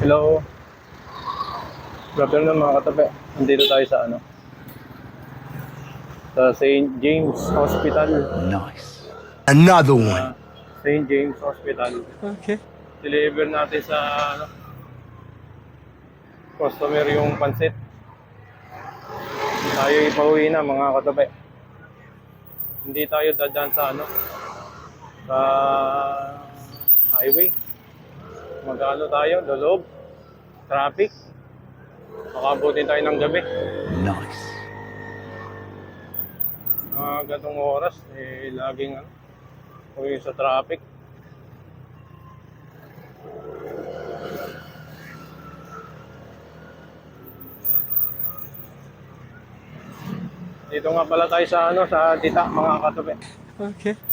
Hello. Good afternoon mga katabi. Nandito tayo sa ano? Sa St. James Hospital. Nice. Another one. St. James Hospital. Okay. Deliver natin sa ano, customer yung pansit. Tayo ipauwi na mga katabi. Hindi tayo dadaan sa ano sa highway. Magano tayo, loob, traffic. Makabutin tayo ng gabi. Nice. Mga ganong oras, eh, laging ano, uwi sa traffic. Dito nga pala tayo sa ano sa Dita mga katabi. Okay.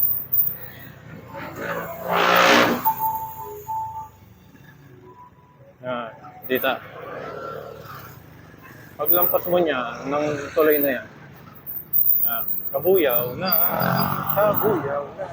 Dita. Paglampas mo niya ng tuloy na yan. Ah, kabuyaw na. Kabuyaw na.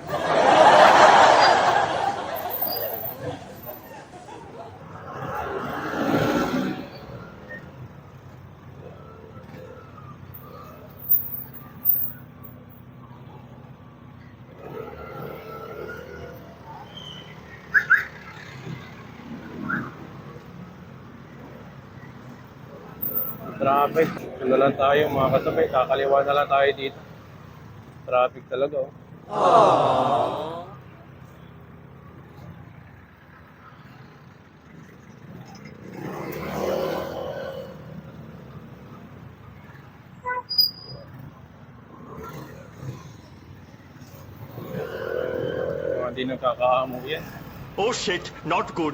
Traffic. Ano lang tayo mga katabi. Kakaliwa na lang tayo dito. Traffic talaga oh. Mga di nagkakaamo yan. Oh shit, not good.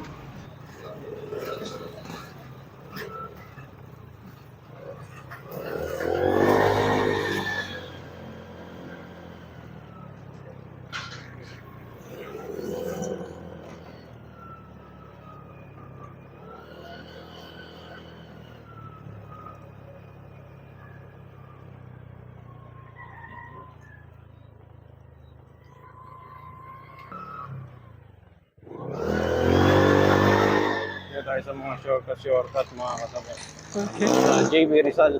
Tayo sa mga shortcut, shortcut mga katabi. Okay. Sa JB Rizal.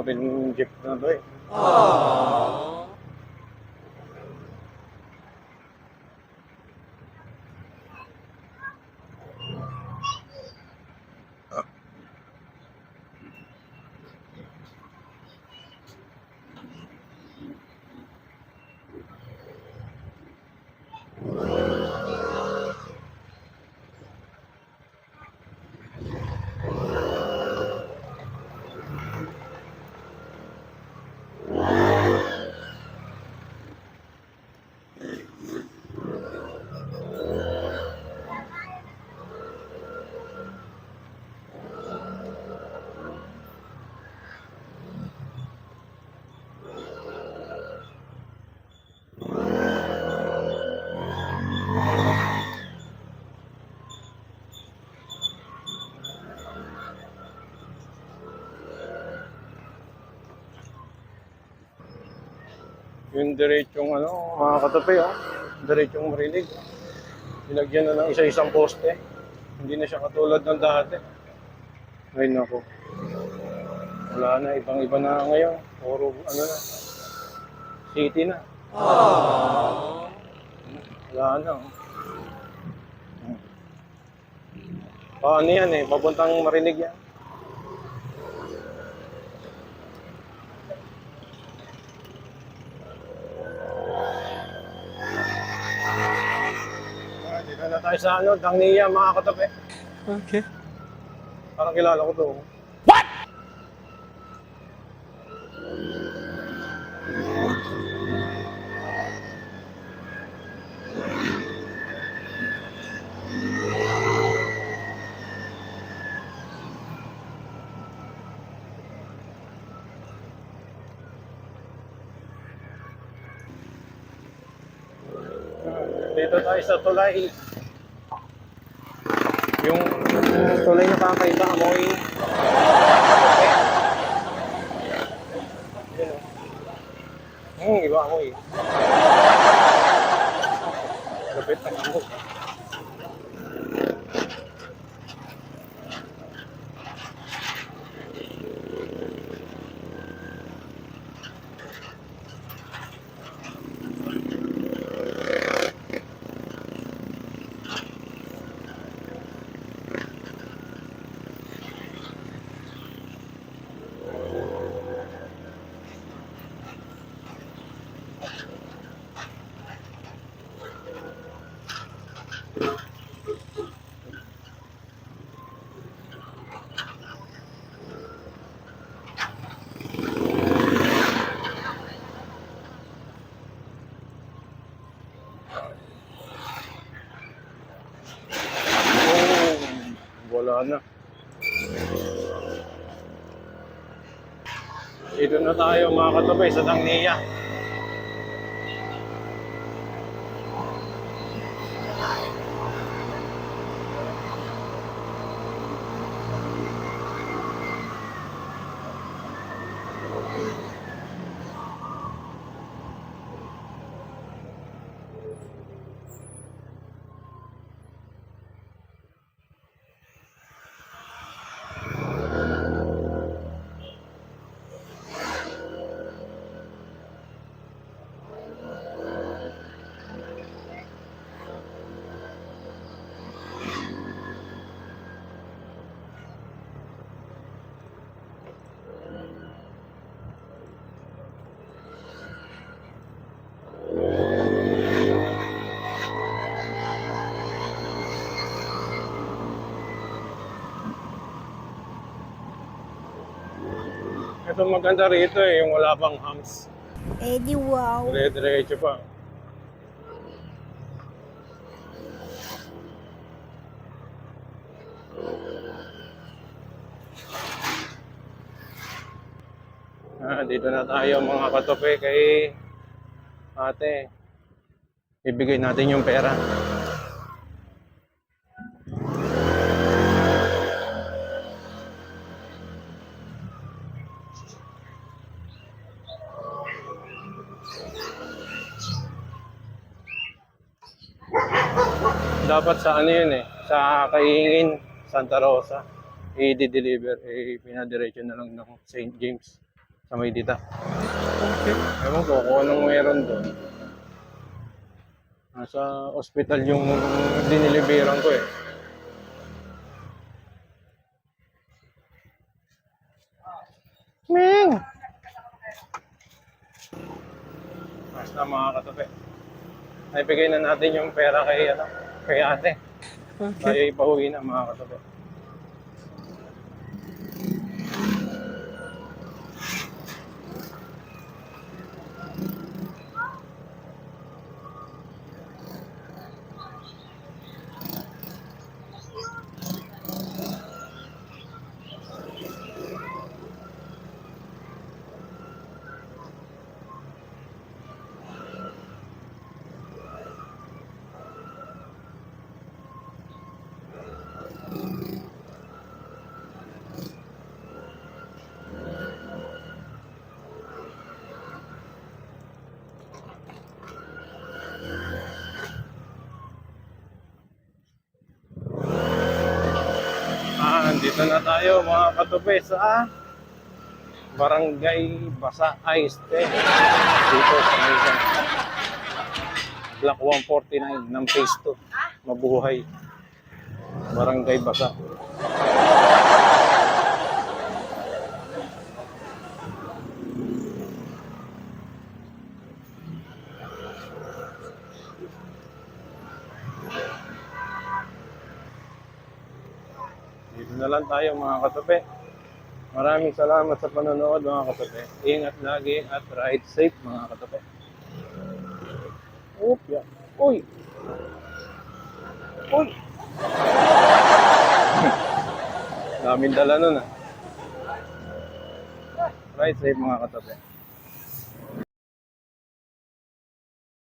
Makamurin yung jeep na to eh. Yung diretsong ano, mga katabi oh. Diretsong marinig. Nilagyan na ng isa-isang poste. Hindi na siya katulad ng dati. Ay nako. Wala na, ibang-iba na ngayon. Puro ano na. City na. Wala na. oh. Paano yan eh, papuntang marinig yan. Punta tayo sa ano, Tangniya, mga katabi. Okay. Parang kilala ko to. What? Dito tayo sa tulay. Yung tulay na kakaiba, amoy. Hmm, iba amoy. Lapit ng amoy. Oh, wala na. Dito na tayo mga katabay sa Tangniya. Ito maganda rito eh, yung wala pang hams. Eh di wow. Dire-diretso pa. Ah, dito na tayo mga katope kay ate. Ibigay natin yung pera. Dapat sa ano yun eh, sa Kaingin, Santa Rosa, i-deliver, eh, pinadiretso na lang ng St. James sa Maydita. Okay. Ewan ko kung anong meron doon. Nasa ospital yung diniliberan ko eh. Ming! Basta mga katabi. Naibigay na natin yung pera kay, ano, kay ate. Okay. Tayo ipahuwi na mga katabi. Ah, andito na tayo mga katubi sa Barangay Basa Aiste. Dito sa Maysan. Block 149 ng Phase 2. Mabuhay. Barangay Basa. Lang tayo mga katabi. Maraming salamat sa panonood mga katabi. Ingat lagi at ride safe mga katabi. Oop, ya. Uy! Uy! Daming dala nun ah. Ride safe mga katabi.